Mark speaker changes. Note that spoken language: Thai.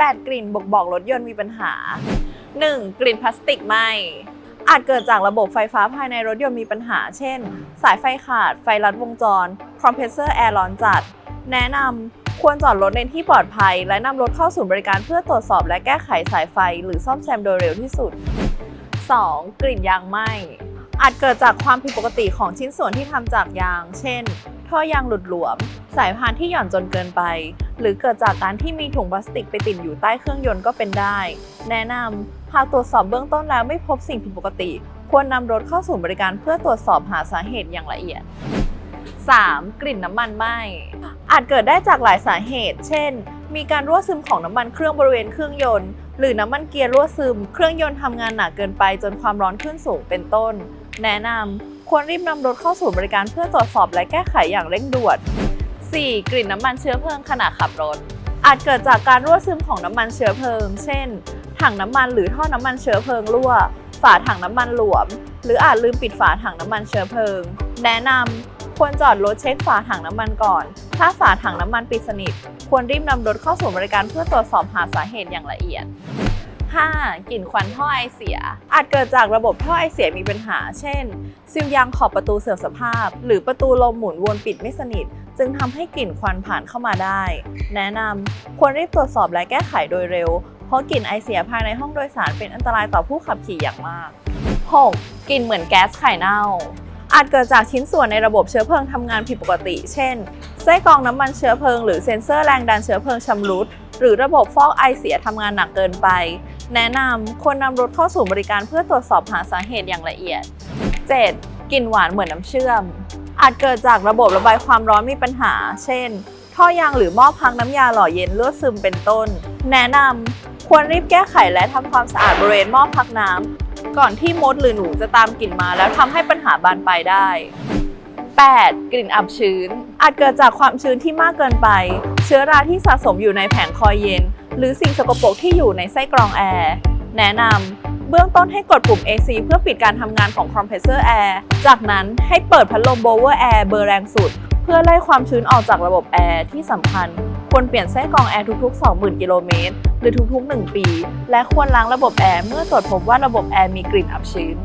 Speaker 1: 8 กลิ่นบ่งบอกรถยนต์มีปัญหา 1. กลิ่นพลาสติกไหมอาจเกิดจากระบบไฟฟ้าภายในรถยนต์มีปัญหา เช่น สายไฟขาด ไฟลัดวงจร คอมเพรสเซอร์แอร์ร้อนจัด แนะนำควรจอดรถในที่ปลอดภัย และนำรถเข้าศูนย์บริการเพื่อตรวจสอบและแก้ไขสายไฟ หรือซ่อมแซมโดยเร็วที่สุด 2. กลิ่นยางไหมอาจเกิดจากความผิดปกติของชิ้นส่วนที่ทำจากยาง เช่น ท่อยางหลุดหลวม สายพานที่หย่อนจนเกินไป หรือเกิดจากการที่มีถุงพลาสติกไปติดอยู่ใต้เครื่องยนต์ก็เป็นได้ แนะนำหากตรวจสอบเบื้องต้นแล้วไม่พบสิ่งผิดปกติ ควรนำรถเข้าศูนย์บริการเพื่อตรวจสอบหาสาเหตุอย่างละเอียด 3. กลิ่นน้ำมันไหมอาจเกิดได้จากหลายสาเหตุ เช่น มีการรั่วซึมของน้ำมันเครื่องบริเวณเครื่องยนต์ หรือน้ำมันเกียร์รั่วซึม เครื่องยนต์ทำงานหนักเกินไปจนความร้อนขึ้นสูงเป็นต้น แนะนำควรรีบนำรถเข้าศูนย์บริการเพื่อตรวจสอบและแก้ไขอย่างเร่งด่วน 4. กลิ่นน้ำมันเชื้อเพลิงขณะขับรถ อาจเกิดจากการรั่วซึมของน้ำมันเชื้อเพลิง เช่น ถังน้ำมันหรือท่อน้ำมันเชื้อเพลิงรั่ว ฝาถังน้ำมันหลวม หรืออาจลืมปิดฝาถังน้ำมันเชื้อเพลิง แนะนำควรจอดรถเช็คฝาถังน้ำมันก่อน ถ้าฝาถังน้ำมันปิดสนิท ควรรีบนำรถเข้าสู่บริการเพื่อตรวจสอบหาสาเหตุอย่างละเอียด 5. กลิ่นควันท่อไอเสีย อาจเกิดจากระบบท่อไอเสียมีปัญหา เช่น ซิลยางขอบประตูเสื่อมสภาพ หรือประตูลมหมุนวนปิดไม่สนิท จึงทำให้กลิ่นควันผ่านเข้ามาได้ แนะนำควรรีบตรวจสอบและแก้ไขโดยเร็ว เพราะกลิ่นไอเสียภายในห้องโดยสารเป็นอันตรายต่อผู้ขับขี่อย่างมาก 6. กลิ่นเหมือนแก๊สไข่เน่าอาจเกิดจากชิ้นส่วนในระบบเชื้อเพลิงทำงานผิดปกติ เช่น ไส้กรองน้ำมันเชื้อเพลิงหรือเซ็นเซอร์แรงดันเชื้อเพลิงชำรุด หรือระบบฟอกไอเสียทำงานหนักเกินไป แนะนำควรนำรถเข้าสู่บริการเพื่อตรวจสอบหาสาเหตุอย่างละเอียด 7. กลิ่นหวานเหมือนน้ำเชื่อม อาจเกิดจากระบบระบายความร้อนมีปัญหา เช่น ท่อยางหรือหม้อพักน้ำยาหล่อเย็นรั่วซึมเป็นต้น แนะนำควรรีบแก้ไขและทำความสะอาดบริเวณหม้อพักน้ำก่อนที่มดหรือหนูจะตามกลิ่นมาแล้วทำให้ปัญหาบานปลายได้ 8. กลิ่นอับชื้น อาจเกิดจากความชื้นที่มากเกินไป ชื้อราที่สะสมอยู่ในแผงคอยเย็น หรือสิ่งสกปรกที่อยู่ในไส้กรองแอร์แนะนำเบื้องต้นให้กดปุ่ม AC เพื่อปิดการทำงานของคอมเพรสเซอร์แอร์จากนั้นให้เปิดพัดลมโบเวอร์แอร์เบอร์แรงสุด เพื่อไล่ความชื้นออกจากระบบแอร์ที่สำคัญ ควรเปลี่ยนไส้กรองแอร์ทุก ๆ 20,000 กิโลเมตรหรือทุก ๆ 1 ปี และควรล้างระบบแอร์เมื่อตรวจพบว่าระบบแอร์มีกลิ่นอับชื้น